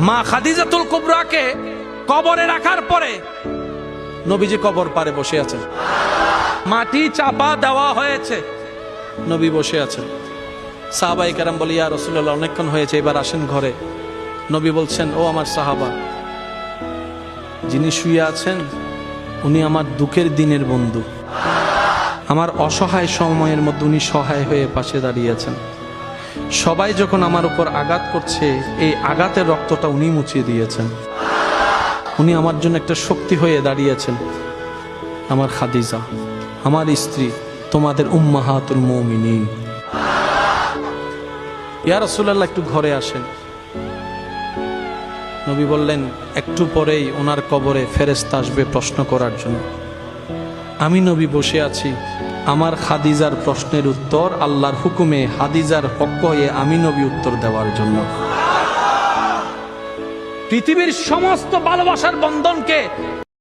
মা খাদিজাতুল কুবরাকে কবরে রাখার পরে নবীজি কবর পারে বসে আছেন। মাটি চাপা দেওয়া হয়েছে। নবী বসে আছেন। সাহাবাই কারাম বলি, ইয়া রসুল্লাহ অনেকক্ষণ হয়েছে, এবার আসেন ঘরে। নবী বলছেন, ও আমার সাহাবা, যিনি শুয়ে আছেন, উনি আমার দুঃখের দিনের বন্ধু। আমার অসহায় সময়ের মধ্যে উনি সহায় হয়ে পাশে দাঁড়িয়েছেন সবাই যখন আমার উপর আঘাত করছে, এই আঘাতের রক্তটা উনি মুছিয়ে দিয়েছেন। উনি আমার জন্য একটা শক্তি হয়ে দাঁড়িয়েছেন। আমার খাদিজা, আমার স্ত্রী, তোমাদের উম্মাহাতুল মৌমিনী ইয়া রাসূলুল্লাহ, একটু ঘরে আসেন। নবী বললেন, একটু পরেই ওনার কবরে ফেরেস্তা আসবে প্রশ্ন করার জন্য। আমি নবী বসে আছি। আমার খাদিজার প্রশ্নের উত্তর আল্লাহর হুকুমে হাদিজার পক্ষ হয়ে আমি নবী উত্তর দেওয়ার জন্য। পৃথিবীর সমস্ত ভালোবাসার বন্ধনকে